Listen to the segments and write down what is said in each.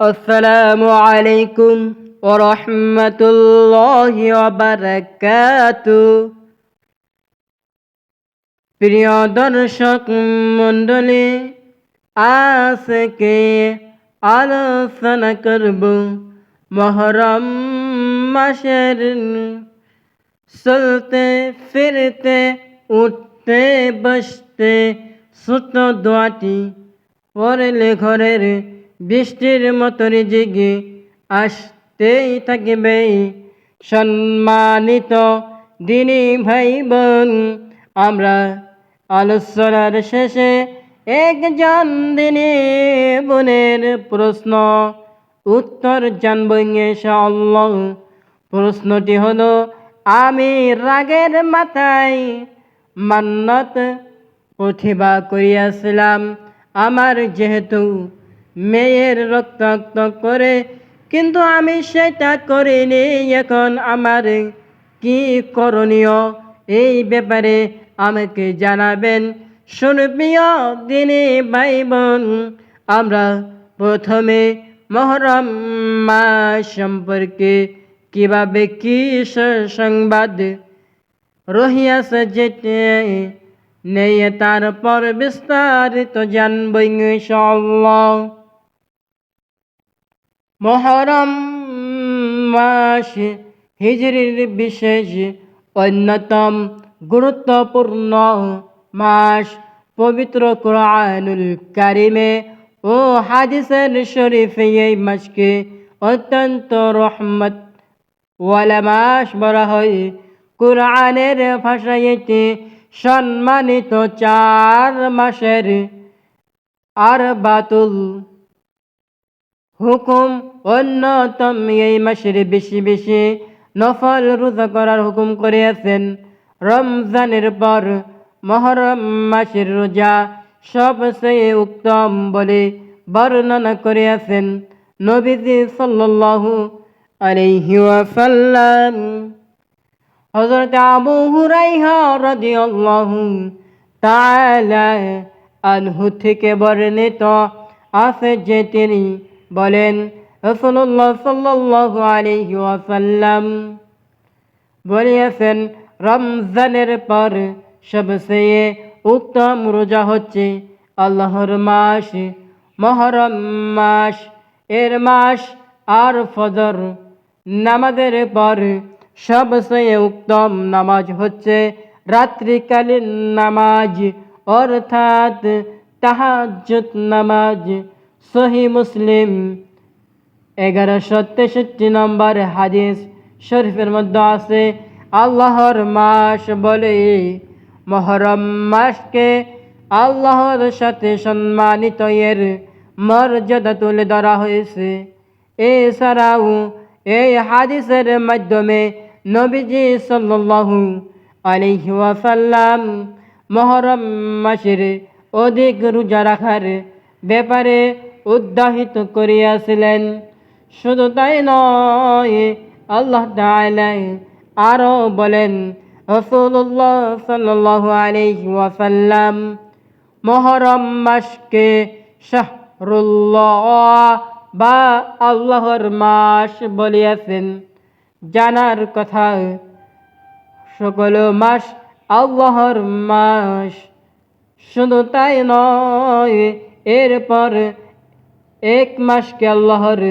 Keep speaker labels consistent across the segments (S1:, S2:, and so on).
S1: আসসালামু আলাইকুম ও রহমতুল্লাহি প্রিয় দর্শক মণ্ডলী, আজকে আলোচনা করব মহরম মাসের চলতে ফিরতে, উঠতে বসতে ছোট দোয়াটি পড়লে ঘরের বৃষ্টির মতন জেগে আসতেই থাকবে সম্মানিত দিনী ভাই বোন আমরা আলোচনার শেষে একজন দিনী বোনের প্রশ্ন, উত্তর জানব ইনশাআল্লাহ। প্রশ্নটি হলো, আমি রাগের মাথায় মান্নত প্রতিভা করিয়াছিলাম, আমার যেহেতু মেয়ের রক্তাক্ত করে, কিন্তু আমি সেটা করিনি। এখন আমার কি করণীয়? এই ব্যাপারে আমাকে জানাবেন। শুনপ্রিয় দিনে ভাই বোন আমরা প্রথমে মহরম মাস সম্পর্কে কীভাবে কি সংবাদ রহিয়াছে যেতে নেই তারপর বিস্তারিত জানব ইনশাআল্লাহ। মহরম মাস হিজরির বিশেষ অন্যতম গুরুত্বপূর্ণ মাস পবিত্র কোরআনুল কারিমে ও হাদিসের শরীফে এই মাসকে অত্যন্ত রহমত ওয়ালা মাস বলা হয়। কোরআনের ভাষায় এটি সম্মানিত চার মাসের আর বাতুল হুকুম অন্যতম এই মাসের বেশি বেশি নফল রোজা করার হুকুম করিয়াছেন। রমজানের পর মহরম মাসের রোজা সবচেয়ে উত্তম বলে বর্ণনা করিয়াছেন নবীজি সাল্লাল্লাহু আলাইহি ওয়াসাল্লাম। আবু হুরাইহা রাদিয়াল্লাহু আনহু থেকে বর্ণিত আছে যে তিনি বলেন বলিয়াছেন, রমজানের পর সবচেয়ে উত্তম রোজা হচ্ছে আল্লাহর মাস, মহরম মাস। এর মাস আর ফজর নামাজের পর সবচেয়ে উত্তম নামাজ হচ্ছে রাত্রিকালীন নামাজ, অর্থাৎ তাহাজ্জুদ নামাজ। সহি মুসলিম। এগারোশো তেষট্টি নম্বর হাদিস শরীফের মধ্যে আছে, আল্লাহর মাস বলে, মহরম মাসকে আল্লাহর সাথে সম্মানিত এর মর্যাদা তুলে ধরা হয়েছে। এছাড়াও এই হাদিসের মাধ্যমে নবীজি সাল্লাল্লাহু আলাইহি ওয়াসাল্লাম মহরম মাসের অধিক রোজা রাখার ব্যাপারে উদ্দাহিত করিয়াছিলেন। শুধু তাই নয়, আল্লাহ আরও বলেন রসুল্লাহ ওয়াসাল্লাম, মহরম মাসকে শাহরুল্লাহ বা আল্লাহর মাস বলিয়াছেন। জানার কথা, সকল মাস আল্লাহর মাস। শুধু তাই নয়, এরপর এক মাসকে আল্লাহর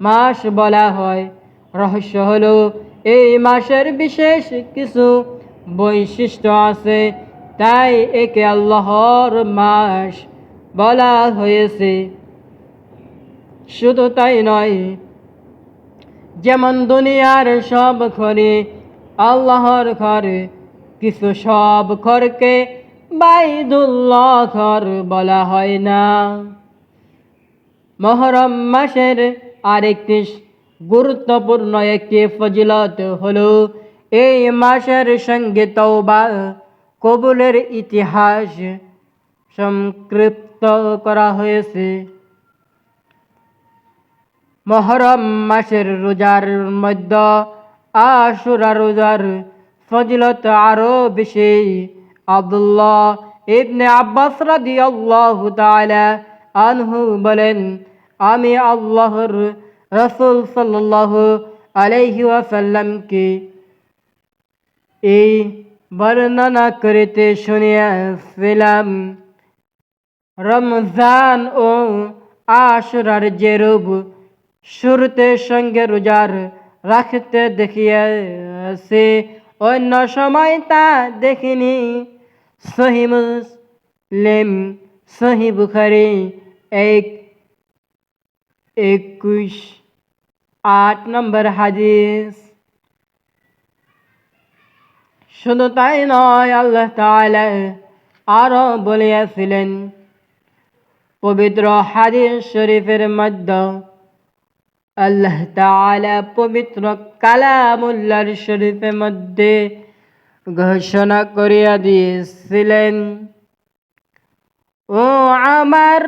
S1: মাস বলা হয়। রহস্য হলো, এই মাসের বিশেষ কিছু বৈশিষ্ট্য আছে, তাই একে আল্লাহর মাস বলা হয়েছে। শুধু তাই নয়, যেমন দুনিয়ার সব ঘরে আল্লাহর ঘরে, কিছু সব ঘরকে বাইদুল্লাহ ঘর বলা হয় না। মহরম মাসের আরেকটি গুরুত্বপূর্ণ একটি ফজিলত হলো, এই মাসের সঙ্গে তওবা কবুলের ইতিহাস সংক্ষিপ্ত করা হয়েছে। মহরম মাসের রোজার মধ্যে আশুরা রোজার ফজিলত আরও বেশি। আব্দুল্লাহ ইবনে আব্বাস রাদিয়াল্লাহু তাআলা আনহু বলেন, আমি আল্লাহর রসুল সাল্লাহ আলহি ওয়াসাল্লামকে এই বর্ণনা করিতে শুনিয়াছিলাম। রমজান ও আশুরার যে রূপ শুরুতে সঙ্গে রোজার রাখতে দেখিয়াছে, অন্য সময় তা দেখিনি। সহি মুসলিম সহি বুখারি এক একুশ আট নম্বর হাদিস শুধু তাই নয় আল্লাহ তাআলা আরও বলিয়াছিলেন পবিত্র হাদিস শরীফের মধ্যে আল্লাহ তাআলা পবিত্র কালামুল্লার শরীফের মধ্যে ঘোষণা করিয়া দিয়েছিলেন ও আমার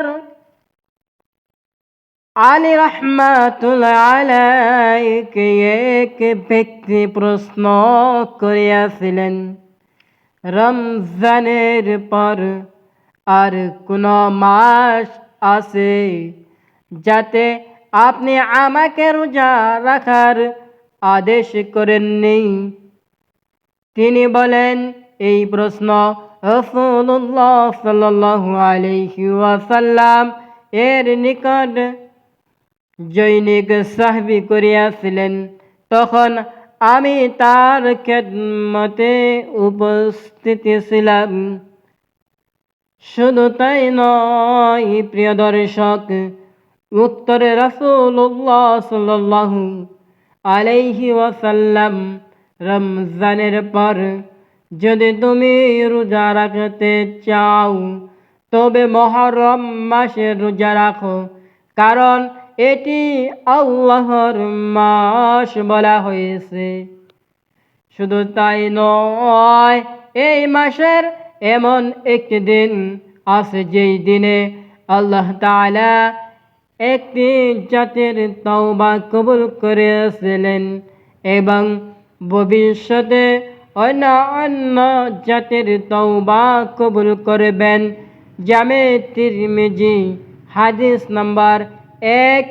S1: আলী রহমাতুল্লাহ আলাইকে এক ব্যক্তি প্রশ্ন করিয়াছিলেন, রমজানের পর আর কোন মাস আছে যাতে আপনি আমাকে রোজা রাখার আদেশ করেননি? তিনি বলেন, এই প্রশ্ন রসুল্লাহ আলাইহি ওয়াসাল্লাম এর নিকট জৈনিক সাহবি করিয়াছিলেন, তখন আমি তার খেদমতে উপস্থিত ছিলাম। শুধু তাই নয়, প্রিয় দর্শক, উত্তরে রাসূলুল্লাহ সাল্লাল্লাহু আলাইহি ওয়াসাল্লাম রমজানের পর, যদি তুমি রোজা রাখতে চাও, তবে মহরম মাসে রোজা রাখো, কারণ এটি আল্লাহর মাস বলা হয়েছে। শুধু তাই নয়, এই মাসের এমন একটি দিন আছে যেই দিনে আল্লাহ তাআলা একটি জাতির তওবা কবুল করেছিলেন এবং ভবিষ্যতে অন্য অন্য জাতির তওবা কবুল করবেন। জামে তিরমিজি হাদিস নাম্বার এক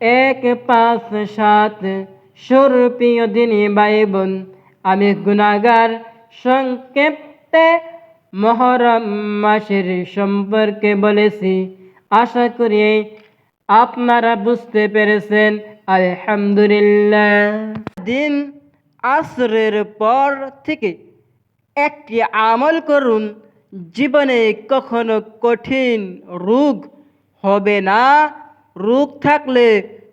S1: এক পাঁচ সাত, সুরপ্রিয় দিনী ভাই বোন আমি গুণাগার সংক্ষেপে মহরম মাসের সম্পর্কে বলেছি। আশা করি আপনারা বুঝতে পেরেছেন। আলহামদুলিল্লাহ। দিন আসরের পর থেকে একটি আমল করুন। জীবনে কখনো কঠিন রোগ হবে না। রোগ থাকলে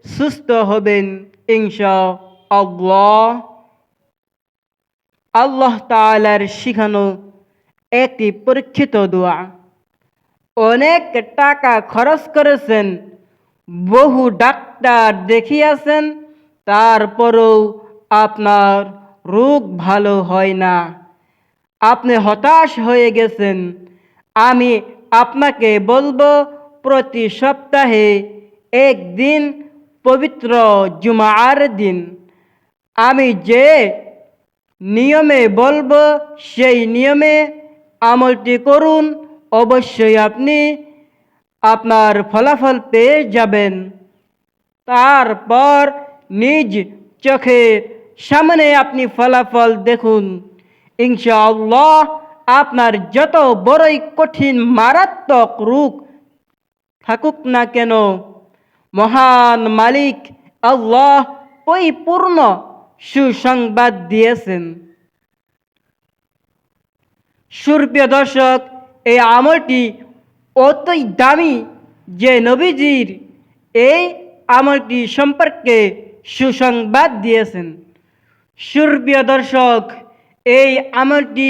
S1: সুস্থ হবেন ইনশা আল্লাহ আল্লাহ তাআলার শিখানো একটি পরীক্ষিত দোয়া। অনেক টাকা খরচ করেছেন, বহু ডাক্তার দেখিয়েছেন, তারপরেও আপনার রোগ ভালো হয় না। আপনি হতাশ হয়ে গেছেন। আমি আপনাকে বলব প্রতি সপ্তাহে একদিন পবিত্র জুমার দিন। আমি যে নিয়মে বলব, সেই নিয়মে আমলটি করুন। অবশ্যই আপনি আপনার ফলাফল পেয়ে যাবেন। তারপর নিজ চোখের সামনে আপনি ফলাফল দেখুন। ইনশাআল্লাহ আপনার যত বড়ই কঠিন মারাত্মক রোগ থাকুক না কেন। মহান মালিক আল্লাহ পরিপূর্ণ সুসংবাদ দিয়েছেন। সুরপ্রিয় দর্শক, এই আমলটি অতই দামি যে নবীজির এই আমলটি সম্পর্কে সুসংবাদ দিয়েছেন। সুরপ্রিয় দর্শক, এই আমলটি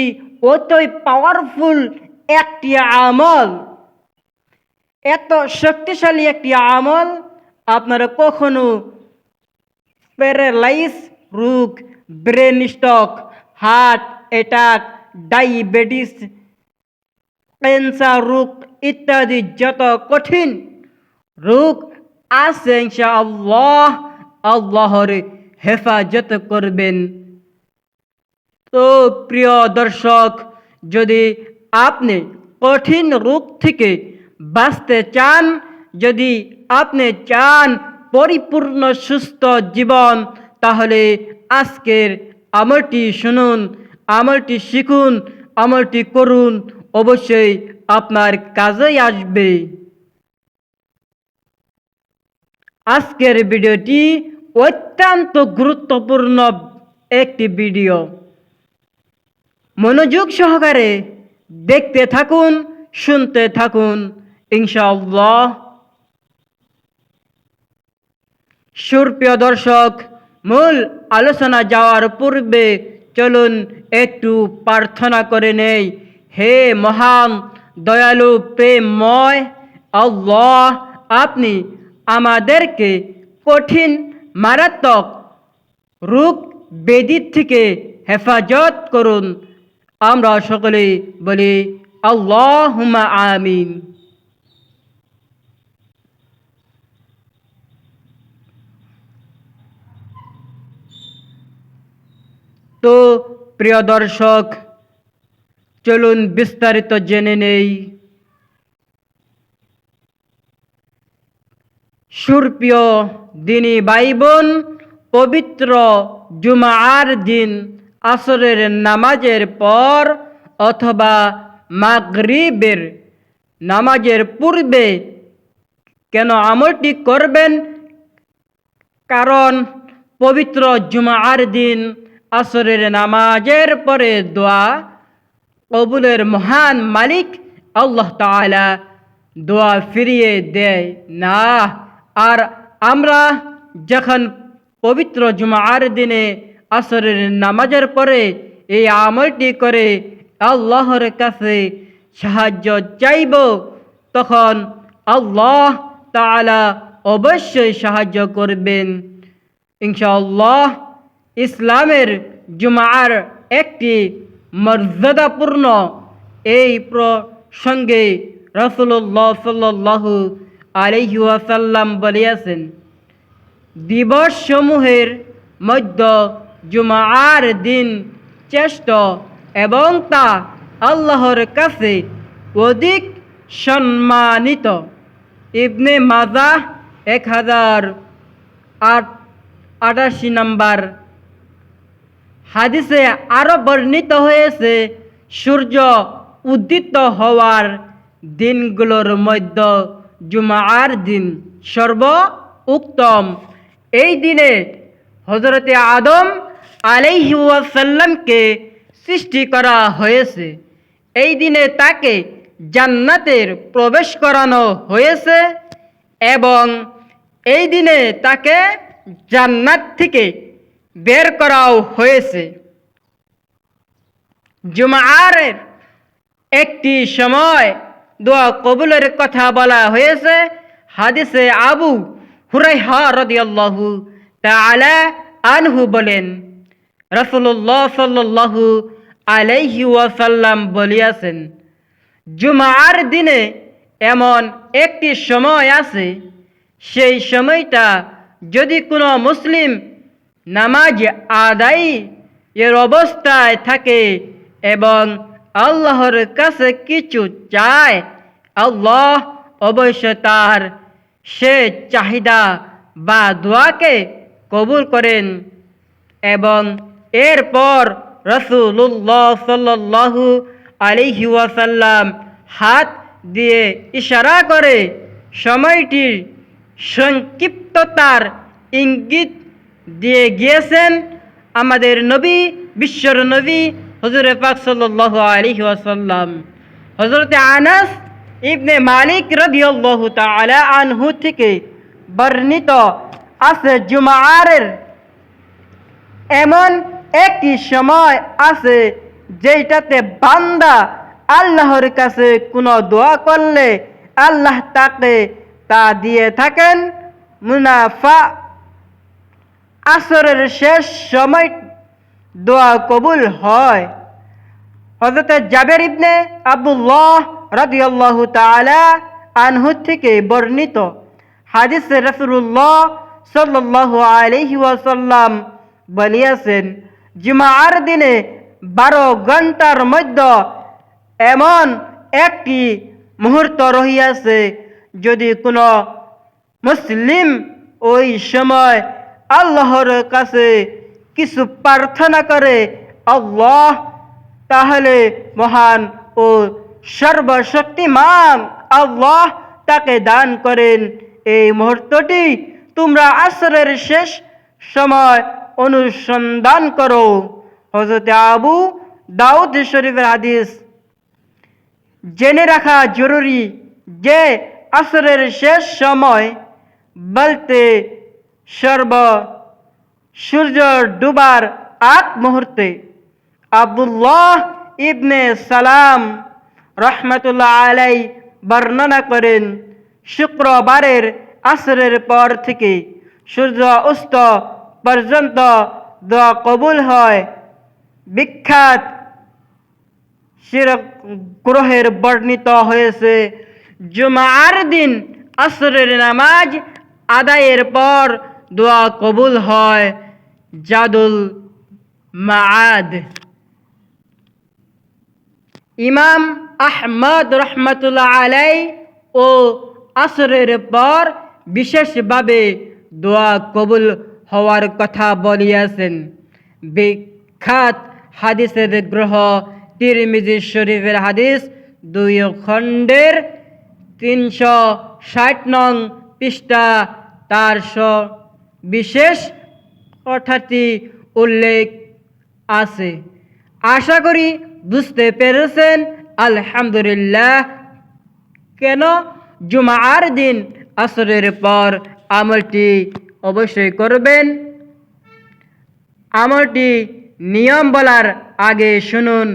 S1: অতই পাওয়ারফুল একটি আমল। এত শক্তিশালী একটি আমল আপনারা কখনো প্যারালাইস রোগ brain stroke heart attack diabetes cancer রোগ ইত্যাদি যত কঠিন রোগ আছে ইনশাআল্লাহ আল্লাহর হেফাজত করবেন। তো প্রিয় দর্শক, যদি আপনি কঠিন রোগ থেকে বাঁচতে চান, যদি আপনি চান পরিপূর্ণ সুস্থ জীবন, তাহলে আজকের আমলটি শুনুন, আমলটি শিখুন, আমলটি করুন, অবশ্যই আপনার কাজেই আসবে। আজকের ভিডিওটি অত্যন্ত গুরুত্বপূর্ণ একটি ভিডিও। মনোযোগ সহকারে দেখতে থাকুন, শুনতে থাকুন। ইনশাআল্লাহ। সুরপ্রিয় দর্শক, মূল আলোচনা যাওয়ার পূর্বে চলুন একটু প্রার্থনা করে নেই। হে মহান, দয়ালু, প্রেমময় আল্লাহ, আপনি আমাদেরকে কঠিন, মারাত্মক রোগ বেদির থেকে হেফাজত করুন। আমরা সকলে বলি আল্লাহ আমিন। তো প্রিয় দর্শক, চলুন বিস্তারিত জেনে নেই। সুরপ্রিয় দিনী ভাই বোন পবিত্র জুমার দিন আসরের নামাজের পর অথবা মাগরিবের নামাজের পূর্বে কেন আমলটি করবেন? কারণ পবিত্র জুমার দিন আসরের নামাজের পরে দোয়া কবুলের মহান মালিক আল্লাহ তাআলা দোয়া ফিরিয়ে দেয়, না, আর আমরা যখন পবিত্র জুমার দিনে আসরের নামাজের পরে এই আমলটি করে আল্লাহর কাছে সাহায্য চাইব, তখন আল্লাহ তাআলা অবশ্যই সাহায্য করবেন। ইনশাআল্লাহ ইসলামের জুমার একটি মর্যাদাপূর্ণ এই প্রসঙ্গে রসুল্লাহ সাল্লাহু আলহি ওয়াসাল্লাম বলিয়াছেন, দিবসসমূহের মধ্য জুমার দিন চেষ্ট এবং তা আল্লাহর কাছে অধিক সম্মানিত। ইবনে মাজা এক হাজার আট, আটাশি নম্বর হাদিসে আরও বর্ণিত হয়েছে, সূর্য উদিত হওয়ার দিনগুলোর মধ্য জুমার দিন সর্ব উত্তম এই দিনে হজরতে আদম আলাইহাসাল্লামকে সৃষ্টি করা হয়েছে। এই দিনে তাকে জান্নাতের প্রবেশ করানো হয়েছে এবং এই দিনে তাকে জান্নাত থেকে বের করাও হয়েছে। জুমারের একটি সময় দোয়া কবুলের কথা বলা হয়েছে। হাদিসে আবু হুরাইহা তাআলা আনহু বলেন রসুল্লাহ সাল্লাল্লাহু আলাইহি ওয়াসাল্লাম বলিয়াছেন, জুমার দিনে এমন একটি সময় আছে, সেই সময়টা যদি কোনো মুসলিম নামাজ আদায় এর অবস্থায় থাকে এবং আল্লাহর কাছে কিছু চায়, আল্লাহ অবশ্য তার সে চাহিদা বা দোয়াকে কবুল করেন এবং এরপর রসুল্লাহ সাল্লাহু আলিহি ওয়াসাল্লাম হাত দিয়ে ইশারা করে, সময়টির সংক্ষিপ্ততার ইঙ্গিত দিয়ে গিয়েছেন আমাদের নবী, বিশ্বর নবী হজরত পাক সাল্লাহ আলিহি ওয়াসাল্লাম। হজরতে আনাস ইবনে মালিক তাআলা আনহু থেকে বর্ণিত আছে জুমারের এমন একটি সময় আছে যেটাতে বান্দা আল্লাহর কাছে কোনো দোয়া করলে আল্লাহ তাকে তা দিয়ে থাকেন মুনাফা আসরের শেষ সময় দোয়া কবুল হয়। হজরত জাবের ইবনে আব্দুল্লাহ রাদিয়াল্লাহু তাআলা আনহু থেকে বর্ণিত হাদিস রাসূলুল্লাহ সাল্লাল্লাহু আলাইহি ওয়াসাল্লাম বলিয়াছেন, জুমার দিনে বারো ঘণ্টার মধ্য এমন একটি মুহূর্ত রহিয়াছে যদি কোনো মুসলিম ওই সময় আল্লাহর কাছে কিছু প্রার্থনা করে আল্লাহ, তাহলে মহান ও সর্বশক্তিমান আল্লাহ তাকে দান করেন। এই মুহূর্তটি তোমরা আসরের শেষ সময় অনুসন্ধান করো। হজরত আবু দাউদ শরীফের হাদিস। জেনে রাখা জরুরি যে আসরের শেষ সময় বলতে সর্ব সূর্য ডুবার আগ মুহূর্তে আব্দুল্লাহ ইবনে সালাম রহমতুল্লাহ আলাই বর্ণনা করেন, শুক্রবারের আসরের পর থেকে সূর্য অস্ত পর্যন্ত দোয়া কবুল হয়। বিখ্যাত গ্রহের বর্ণিত হয়েছে, জুমার দিন আসরের নামাজ আদায়ের পর দোয়া কবুল হয় জাদুল মাআদ। ইমাম আহমদ রহমতুল্লাহ আলাই ও আসরের পর বিশেষভাবে দোয়া কবুল হওয়ার কথা বলিয়াছেন। বিখ্যাত হাদিসের গ্রহ তিরমিজি শরীফের হাদিস দুই খণ্ডের তিনশো ষাট নং পৃষ্ঠা তার স বিশেষ কথাটি উল্লেখ আছে। আশা করি বুঝতে পেরেছেন। আলহামদুলিল্লাহ। কেন জুমার দিন আসরের পর আমলটি অবশ্যই করবেন? আমলটি নিয়ম বলার আগে শুনুন,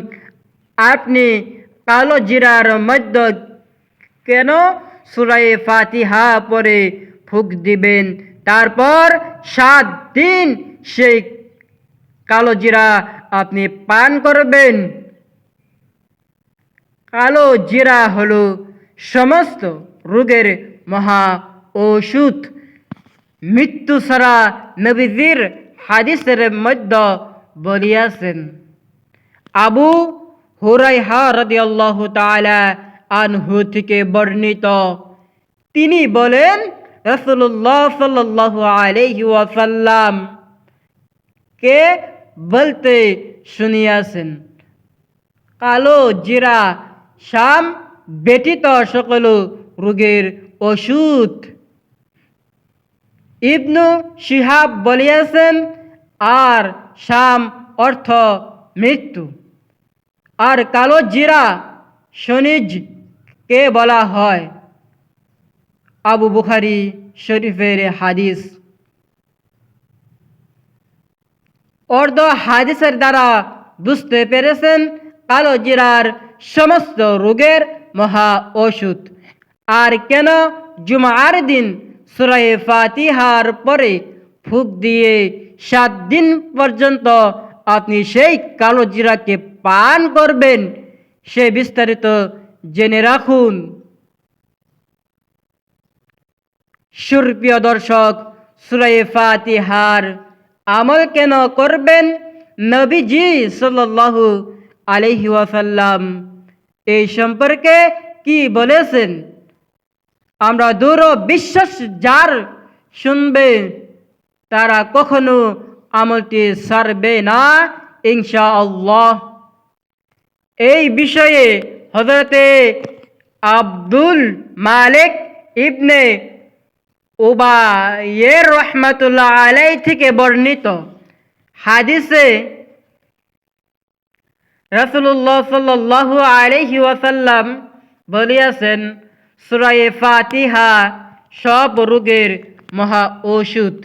S1: আপনি কালো জিরার মধ্য কেন সুরাই ফাতিহা পরে ফুক দিবেন? তারপর সাত দিন সেই কালো জিরা আপনি পান করবেন। কালো জিরা হলো সমস্ত রোগের মহা ওষুধ। মৃত্যু ছাড়া নবীজির হাদিসের মধ্য বলিয়াছেন। আবু হুরাইহা রাদিয়াল্লাহু তাআলা আনহু থেকে বর্ণিত। তিনি বলেন রাসূলুল্লাহ সাল্লাল্লাহু আলাইহি ওয়াসাল্লাম কে বলতে শুনিয়াছেন? কালো, জিরা, শাম ব্যতীত সকল রোগের ওষুধ। ইবনু শিহাব বলিয়াছেন, আর শাম অর্থ মৃত্যু। আর কালো, জিরা শনিজ কে বলা হয়? আবু বুখারি শরীফের হাদিস। অর্ধ হাদিসের দ্বারা বুঝতে পেরেছেন কালো জিরার সমস্ত রোগের মহা ওষুধ। আর কেন জুমার দিন সুরাই ফাতিহার পরে ফুক দিয়ে সাত দিন পর্যন্ত আপনি সেই কালো জিরাকে পান করবেন, সে বিস্তারিত জেনে রাখুন। সুরপ্রিয় দর্শক সুরাই ফাতিহার আমল কেন করবেন? নবীজি সাল্লাল্লাহু আলাইহি ওয়াসাল্লাম এই সম্পর্কে কি বলেছেন? আমরা দূর বিশ্বাস যার শুনবে, তারা কখনো আমলটি সারবে না ইনশা আল্লাহ এই বিষয়ে হজরতে আব্দুল মালিক ইবনে উবায়ের রহমাতুল্লাহ আলাই থেকে বর্ণিত হাদিসে রসুল্লাহ সাল্লাল্লাহু আলাইহি ওয়াসাল্লাম বলিয়াছেন, সুরায়ে ফাতিহা সব রোগের মহা ওষুধ।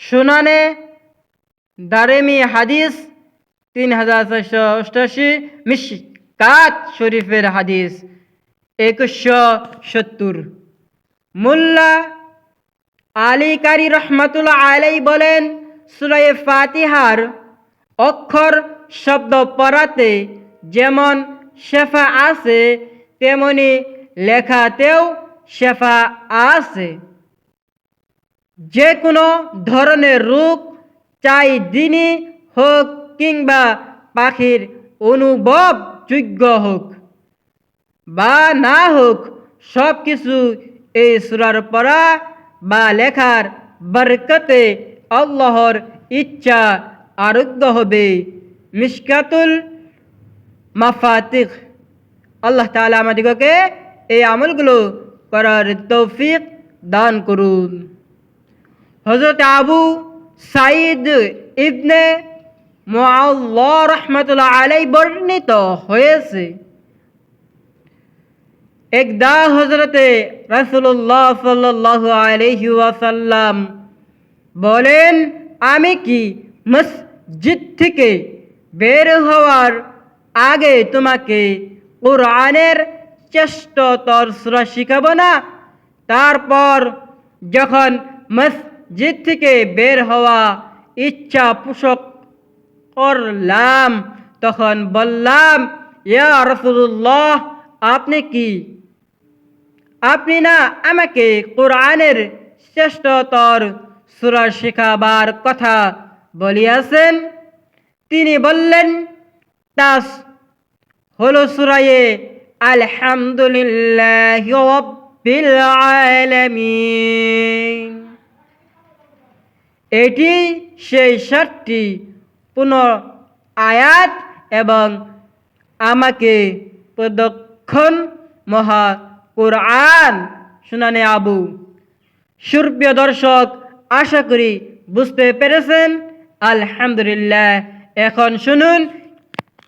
S1: সুনানে দারেমি হাদিস তিন হাজার ছয়শো অষ্টাশি মিসকাত শরীফের হাদিস একুশশো সত্তর। মোল্লা আলী কারি রহমাতুল্লাহ আলাই বলেন, সুরায়ে ফাতিহার অক্ষর শব্দ পড়াতে যেমন শেফা আছে, তেমনি লেখাতেও শেফা আছে। যে কোনো ধরনের রোগ চাই দিনই হোক কিংবা পাখির অনুভবযোগ্য হোক বা না হোক সব কিছু এই সুরার পড়া বা লেখার বরকতে আল্লাহর ইচ্ছা আরোগ্য হবে। মিসকাতুল মাফাতিক আল্লাহ তাআলা আমাদিগকে এই আমলগুলো করার তৌফিক দান করুন। হজরত আবু সাইদ ইবনে মুআল্লাহ রহমতুল্লাহ আলাই বর্ণিত হয়েছে। একদা হজরতে রাসুল্লাহ সাল্লাহ আলহি বলেন, আমি কি মসজিদ থেকে বের হওয়ার আগে তোমাকে কোরআনের চেষ্টতর সুরা শিখাবো না? তারপর যখন মসজিদ থেকে বের হওয়া ইচ্ছা পোষক করলাম, তখন বললাম, ইয়া রসুল্লাহ আপনি কি আপনি না আমাকে কোরআনের শ্রেষ্ঠতর সুরা শেখাবার কথা বলিয়াছেন? তিনি বললেন তাস হলো সুরায়ে আলহামদুলিল্লাহ এটি সেই সাতটি পুনঃ আয়াত এবং আমাকে প্রদক্ষণ মহা কোরআন শুনানে আবু। সুরপ্রিয় দর্শক, আশা করি বুঝতে পেরেছেন। আলহামদুলিল্লাহ, এখন শুনুন,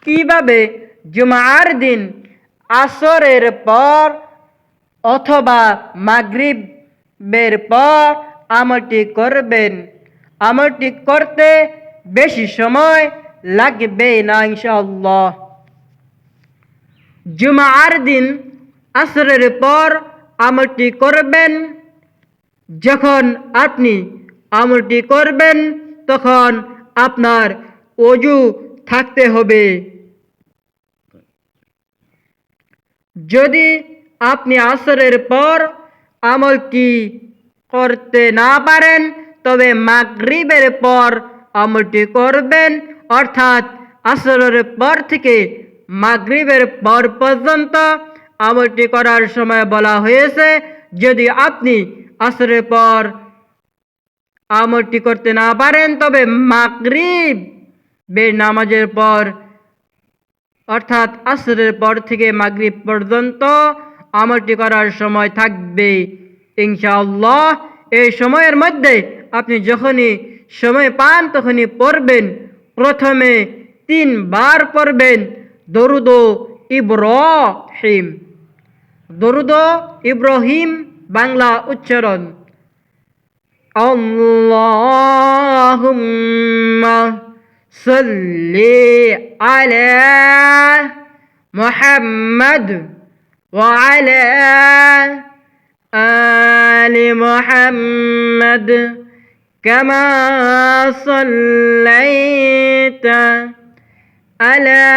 S1: কীভাবে জুমার দিন আসরের পর অথবা মাগরিবের পর আমলটি করবেন? আমলটি করতে বেশি সময় লাগবে না, ইনশাআল্লাহ। জুমার দিন আসরের পর আমলটি করবেন। যখন আপনি আমলটি করবেন, তখন আপনার অজু থাকতে হবে। যদি আপনি আসরের পর আমলটি করতে না পারেন, তবে মাগরিবের পর আমলটি করবেন, অর্থাৎ আসরের পর থেকে মাগরিবের পর পর্যন্ত আমলটি করার সময় বলা হয়েছে, যদি আপনি আসরের পর আমলটি করতে না পারেন, তবে মাগরিব বের নামাজের পর, অর্থাৎ আসরের পর থেকে মাগরিব পর্যন্ত আমলটি করার সময় থাকবে। ইনশাআল্লাহ, এই সময়ের মধ্যে আপনি যখনই সময় পান, তখনই পড়বেন। প্রথমে তিনবার পড়বেন, দরুদ ইব্রাহিম। দরুদ ইব্রাহিম বাংলা উচ্চারণ আল্লাহুম্মা সাল্লি আলা মুহাম্মদ وعلى آل محمد كما صليت على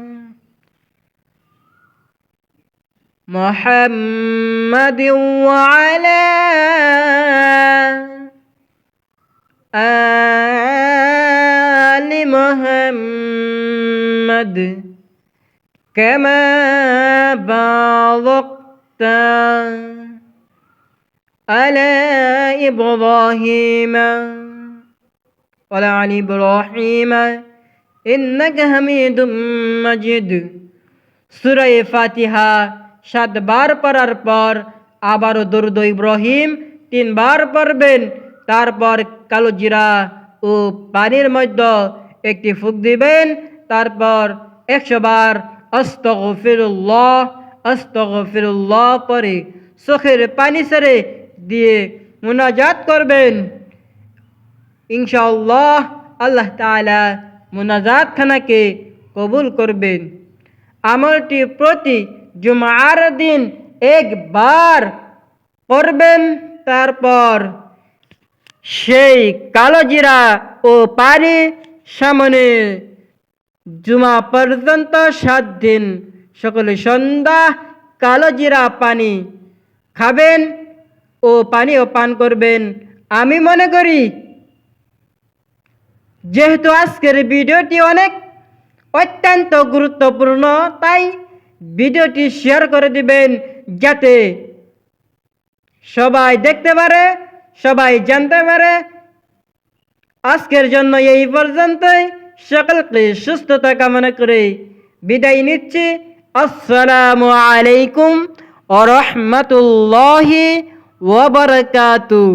S1: محمد وعلى آل محمد كما بارقت على إبراهيم وعلى آل إبراهيم. إنك حميد مجيد. سورة فاتحة. সাতবার পড়ার পর আবারও দরুদ ইব্রাহিম তিনবার পড়বেন। তারপর কালো জিরা ও পানির মধ্যে একটি ফুক দিবেন। তারপর একশো বার আস্তগফিরুল্লাহ আস্তগফিরুল্লাহ পরে চোখের পানি সেরে দিয়ে মুনাজাত করবেন। ইনশাআল্লাহ আল্লাহ তাআলা মুনাজাত খানাকে কবুল করবেন। আমলটি প্রতি জুমার দিন একবার করবেন তারপর সেই কালো জিরা ও পানি সামনে জুমা পর্যন্ত সাত দিন সকলে সন্ধ্যা কালো জিরা পানি খাবেন ও পানিও পান করবেন। আমি মনে করি, যেহেতু আজকের ভিডিওটি অনেক অত্যন্ত গুরুত্বপূর্ণ, তাই ভিডিওটি শেয়ার করে দিবেন যাতে সবাই দেখতে পারে, সবাই জানতে পারে। আজকের জন্য এই পর্যন্তই। সকলকে সুস্থতা কামনা করে বিদায় নিচ্ছি। আসসালামু আলাইকুম ও রহমতুল্লাহি ওবরকাতু।